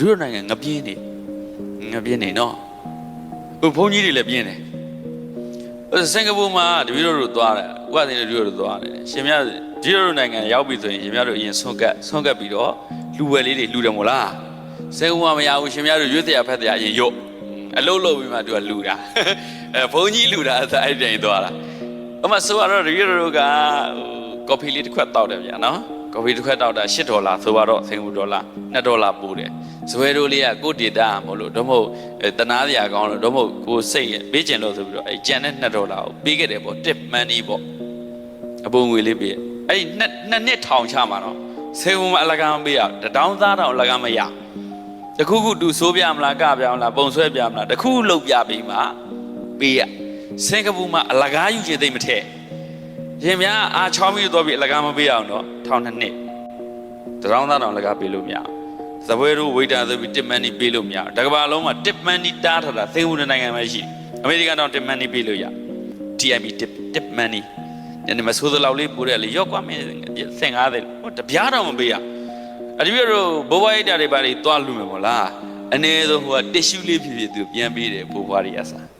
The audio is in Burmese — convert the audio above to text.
ဒုရနိုင်ငံငပြင်းနေငပြင်းနေနော်ဟိုဘုန်းကြီးတွေလည်းပြင်းတယ်ဟိုစင်ကာပူမှာတပည့်တော်တို့သွားတယ်ဥပဒေတပည့်တော်တို့သွားတယ်ရှင်မြတ်ဒီလိုနိုင်ငံရောက်ပြီဆိုရင်ရှင်မြတ်တို့အရင်ဆွန့်ကပ်ဆွန့်ကပ်ပြီးတော့လူဝယ်လေးတွေလူတယ်မို့လားစင်ကာပူမှာမရဘူးရှင်မြတ်တို့ရွတ်တရားဖက်တရားအရင်ရုတ်အလုံးလုံးပြီးမှသူကလူတာအဲဘုန်းကြီးလူတာအဲ့ဒီတိုင်သွားတာအမဆိုတော့တပည့်တော်တို့ကကော်ဖီလေးတစ်ခွက်တောက်တယ်ဗျာနော် ကော်ဖီတစ်ခွက်တောက်တာ10ဒေါ်လာဆိုတော့စင်ကာပူဒေါ်လာ2ဒေါ်လာပို့တယ်ဇွဲတို့လေးကကိုဒေတာမလို့တော့မဟုတ်တနာစရာကောင်းလို့တော့မဟုတ်ကိုစိတ်ရပေးကျင်လို့ဆိုပြီးတော့အဲကြံတဲ့2ဒေါ်လာကိုပေးခဲ့တယ်ပေါ့ tip money ပေါ့အပုံငွေလေးပေးအဲ့ဒီနှစ်နှစ်နှစ်ထောင်ချမှာတော့စင်ကာပူမှာအလကားမပေးရတတောင်းသားတော့အလကားမရတခုခုတူဆိုးပြမလားကပြမလားပုံဆွဲပြမလားတခုခုလုပ်ပြပြီးမှပေးရစင်ကာပူမှာအလကားယူချင်သိမ့်မထည့် ရင်များအားချောင်းပြီးတော့ပြီးအလကားမပေးအောင်တော့ထောင်နှစ်နှစ်တရောင်းသားတောင်လည်းကပေးလို့မရအောင်သပွဲတို့ဝိတာဆိုပြီးတစ်မန်နီပေးလို့မရအောင်တကဘာလုံးမှာတစ်မန်နီတားထားတာသင်္ကူနိုင်ငံမှာရှိတယ်အမေရိကန်တော့တစ်မန်နီပေးလို့ရ TMB တစ်တစ်မန်နီညနေမဆိုးသလောက်လေးပို့တယ်လေရော့ကွာမင်း50ဟိုတပြားတော့မပေးရအဒီပြတို့ဘိုးဘွားရိတ်တာတွေပါတွေတွားလူမယ်မို့လားအနေဆုံးဟိုကတစ်ရှူးလေးဖြစ်ဖြစ်သူပြန်ပေးတယ်ဘိုးဘွားတွေအစား